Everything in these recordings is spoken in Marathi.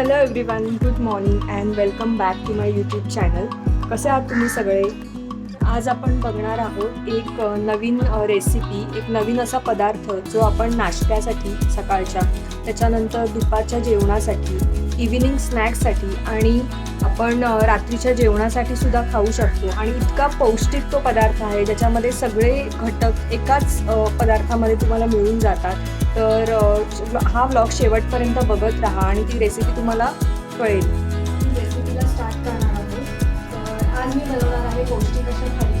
Hello everyone good morning and welcome back to my YouTube channel कसे आहात तुम्ही सगळे? आज आपण बघणार आहोत एक नवीन रेसिपी एक नवीन असा पदार्थ जो आपण नाश्त्यासाठी सकाळच्या त्याच्यानंतर दुपारच्या जेवणासाठी इव्हिनिंग स्नॅक्ससाठी आणि आपण रात्रीच्या जेवणासाठी सुद्धा खाऊ शकतो. आणि इतका पौष्टिक तो पदार्थ आहे ज्याच्यामध्ये सगळे घटक एकाच पदार्थामध्ये तुम्हाला मिळून जातात. तर हा व्लॉग शेवटपर्यंत बघत राहा आणि ती रेसिपी तुम्हाला कळेल. रेसिपीला स्टार्ट करणार आहोत तर आज मी बनवणार आहे पौष्टिक अशा भाजी.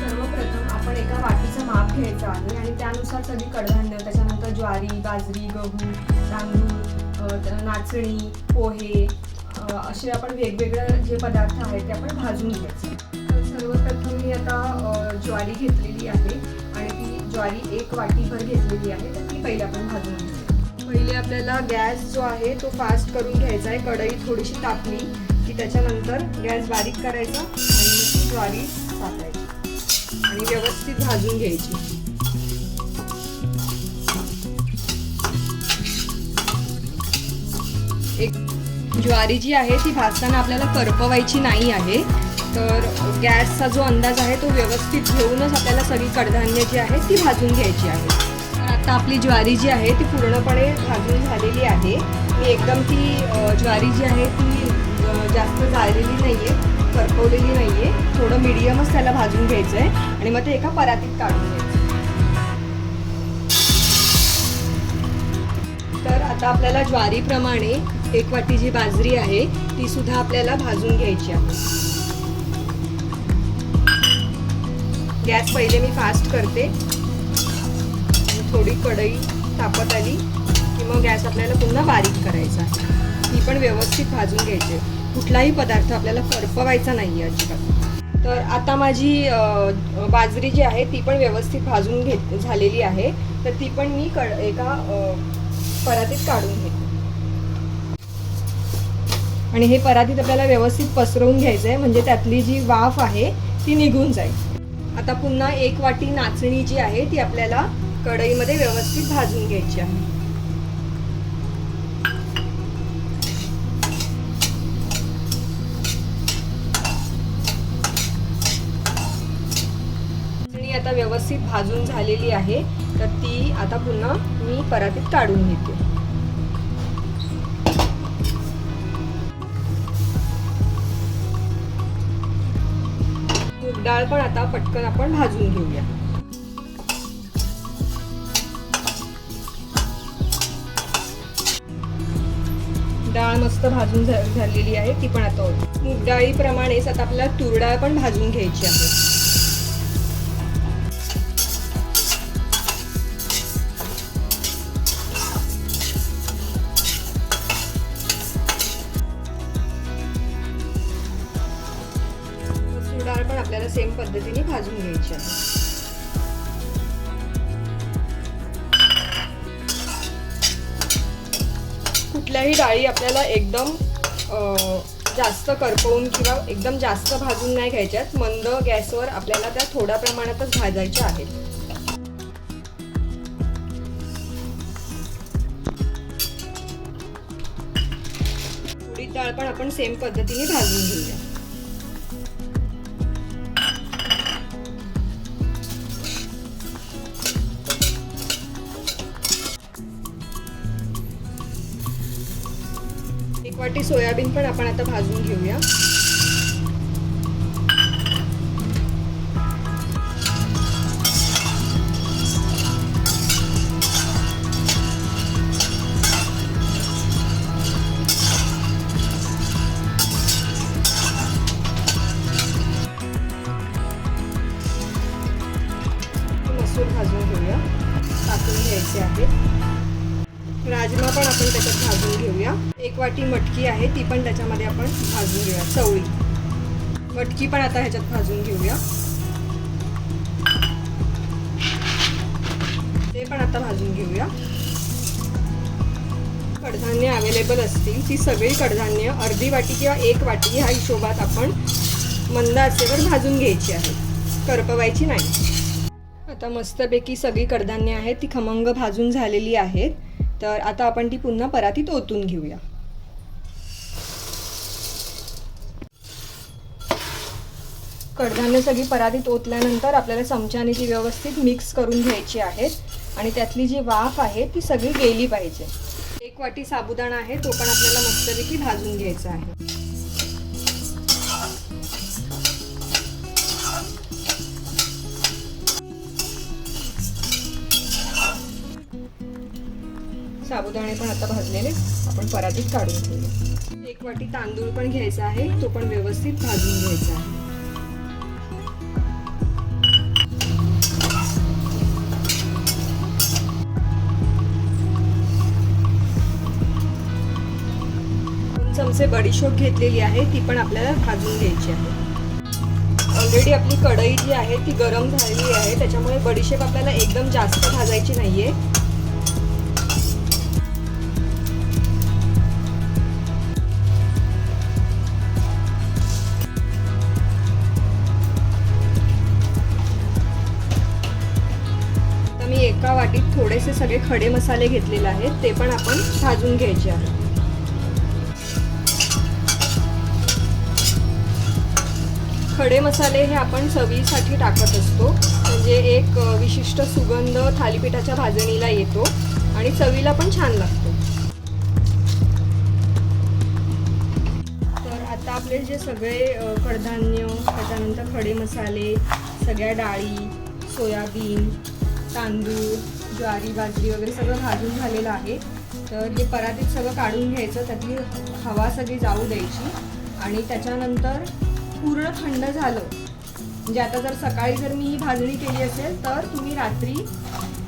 सर्वप्रथम आपण एका वाटीचं माप घ्यायचं आहे आणि त्यानुसार सगळी कडधान्य त्याच्यानंतर ज्वारी बाजरी गहू तांदूळ नाचणी पोहे असे आपण वेगवेगळे जे पदार्थ आहेत ते आपण भाजून घ्यायचे. तर सर्वप्रथम मी आता ज्वारी घेतलेली आहे आणि ती ज्वारी एक वाटीभर घेतलेली आहे तर ती पहिले आपण भाजून घ्यायची पहिले आपल्याला गॅस जो आहे तो फास्ट करून घ्यायचा आहे कढई थोडीशी तापली की त्याच्यानंतर गॅस बारीक करायचा आणि ती ज्वारी टाकायची आणि व्यवस्थित भाजून घ्यायची. एक ज्वारी जी आहे ती भाजताना आपल्याला करपवायची नाही आहे. तर गॅसचा जो अंदाज आहे तो व्यवस्थित घेऊनच आपल्याला सगळी कडधान्य जी आहे ती भाजून घ्यायची आहे. तर आता आपली ज्वारी जी आहे ती पूर्णपणे भाजून झालेली आहे. मी एकदम ती ज्वारी जी आहे ती जास्त जाळलेली नाही आहे करपवलेली नाही आहे थोडं मिडियमच त्याला भाजून घ्यायचं आहे आणि मग ते एका परातीत काढून घ्यायचं तर आता आपल्याला ज्वारीप्रमाणे एक वाटी जी बाजरी आहे ती सुद्धा आपल्याला भाजून घ्यायची आहे. गॅस पहिले मी फास्ट करते. थोडी कढई तापत आली की मग गॅस आपल्याला पुन्हा बारीक करायचा आहे. ती पण व्यवस्थित भाजून घ्यायची कुठलाही पदार्थ आपल्याला फरफवायचा नाही आहे अजिबात. तर आता माझी बाजरी जी आहे ती पण व्यवस्थित भाजून घेत झालेली आहे. तर ती पण मी कड एका परातीत काढून घेते. आणि हे परातीत आपल्याला व्यवस्थित पसरवून घ्यायचं आहे म्हणजे त्यातली जी वाफ आहे ती निघून जाईल. आता पुन्हा एक वाटी नाचणी जी आहे ती आपल्याला कढईमध्ये व्यवस्थित भाजून घ्यायची आहे. आता व्यवस्थित भाजून झालेली आहे. तर ती आता पुन्हा मी परातीत काढून घेते. डाळ पण आता पटकन आपण भाजून घेऊया डाळ मस्त भाजून झालेली आहे ती पण आता होती. मूग डाळीप्रमाणेच आता आपल्याला तूर डाळ पण भाजून घ्यायची आहे डाळ पण आपल्याला सेम पद्धतीने भाजून घ्यायची आहे. कुठल्याही डाळी आपल्याला एकदम जास्त करपवून किंवा एकदम जास्त भाजून नाही घ्यायच्यात मंद गॅसवर आपल्याला त्या थोड्या प्रमाणातच भाजायच्या आहेत. डाळ पण आपण सेम पद्धतीने भाजून घेऊया. वाटी सोयाबीन पण आपण आता भाजून घेऊया. एक वाटी मटकी आहे ती पण त्याच्यामध्ये आपण भाजून घेऊया चवळी. मटकी पण आता ह्याच्यात भाजून घेऊया. ते पण आता भाजून घेऊया. कडधान्य अवेलेबल असतील ती सगळी कडधान्य अर्धी वाटी किंवा एक वाटी ह्या हिशोबात आपण मंद आचेवर भाजून घ्यायची आहे. करपवायची नाही. आता मस्तपैकी सगळी कडधान्य आहेत ती खमंग भाजून झालेली आहेत. तर आता आपण ती पुन्हा परातीत ओतून घेऊया. कडधान्य सगळी परातीत ओतल्यानंतर आपल्याला चमच्याने ती व्यवस्थित मिक्स करून घ्यायची आहेत. आणि त्यातली जी वाफ आहे ती सगळी गेली पाहिजे. एक वाटी साबुदाणा आहे तो पण आपल्याला मस्तपैकी भाजून घ्यायचा आहे. साबुदाणे पण आता भाजलेले आपण परातीत काढून घेऊ एक वाटी तांदूळ पण घ्यायचा आहे तो पण व्यवस्थित भाजून घ्यायचा आहे. चमचे बडीशोप घेतलेली आहे ती पण आपल्याला भाजून घ्यायची आहे. ऑलरेडी आपली कढई जी आहे ती गरम झालेली आहे त्याच्यामुळे बडीशेप आपल्याला एकदम जास्त भाजायची नाहीये. आता मी एका वाटीत थोडेसे सगळे खडे मसाले घेतलेले आहेत ते पण आपण भाजून घ्यायचे आहेत. खडे मसाले हे आपण चवीसाठी टाकत असतो. म्हणजे एक विशिष्ट सुगंध थालीपीठाच्या भाजणीला येतो आणि चवीला पण छान लागतो. तर आता आपले जे सगळे कडधान्य त्याच्यानंतर खडे मसाले सगळ्या डाळी सोयाबीन तांदूळ ज्वारी बाजरी वगैरे सगळं भाजून झालेलं आहे. तर हे परातीत सगळं काढून घ्यायचं त्यातली हवा सगळी जाऊ द्यायची आणि त्याच्यानंतर पूर्ण थंड झालं. म्हणजे आता जर सकाळी जर मी ही भाजणी केली असेल तर तुम्ही रात्री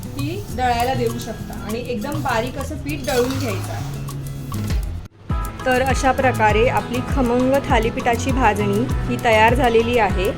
ती दळायला देऊ शकता. आणि एकदम बारीक असं पीठ दळून घ्यायचं आहे. तर अशा प्रकारे आपली खमंग थालीपीठाची भाजणी ही तयार झालेली आहे.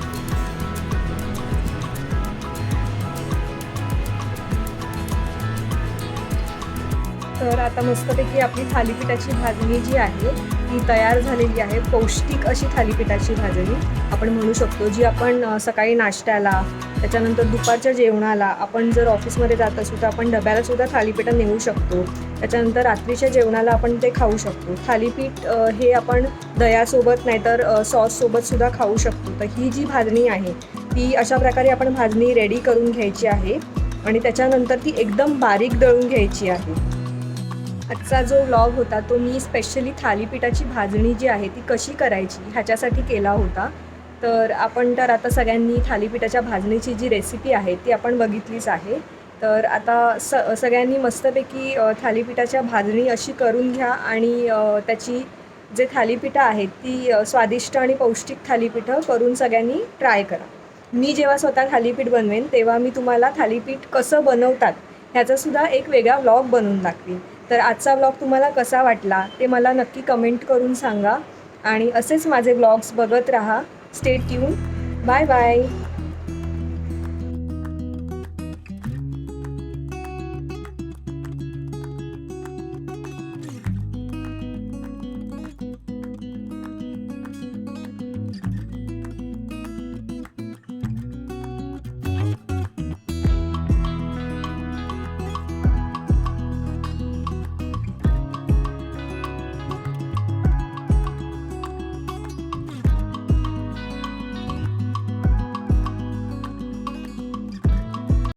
तर आता मस्तपैकी आपली थालीपीठाची भाजणी जी आहे ती तयार झालेली आहे पौष्टिक अशी थालीपीठाची भाजणी. आपण म्हणू शकतो जी आपण सकाळी नाश्त्याला त्याच्यानंतर दुपारच्या जेवणाला आपण जर ऑफिसमध्ये जात असू तर आपण डब्यालासुद्धा थालीपीठं नेऊ शकतो. त्याच्यानंतर रात्रीच्या जेवणाला आपण ते खाऊ शकतो. थालीपीठ हे आपण दह्यासोबत नाहीतर सॉससोबतसुद्धा खाऊ शकतो. तर ही जी भाजणी आहे ती अशा प्रकारे आपण भाजणी रेडी करून घ्यायची आहे आणि त्याच्यानंतर ती एकदम बारीक दळून घ्यायची आहे. आजचा जो व्लॉग होता तो मी स्पेशली थालीपीठाची भाजणी जी आहे ती कशी करायची ह्याच्यासाठी केला होता. तर आपण तर आता सगळ्यांनी थालीपीठाच्या भाजणीची जी रेसिपी आहे ती आपण बघितलीच आहे. तर आता स सगळ्यांनी मस्तपैकी थालीपीठाच्या भाजणी अशी करून घ्या आणि त्याची जे थालीपीठं आहेत ती स्वादिष्ट आणि पौष्टिक थालीपीठं करून सगळ्यांनी ट्राय करा. मी जेव्हा स्वतः थालीपीठ बनवेन तेव्हा मी तुम्हाला थालीपीठ कसं बनवतात ह्याचासुद्धा एक वेगळा व्लॉग बनवून दाखवीन. तर आजचा व्लॉग तुम्हाला कसा वाटला ते मला नक्की कमेंट करून सांगा. आणि असेच माझे व्लॉग्स बघत राहा. Stay tune bye bye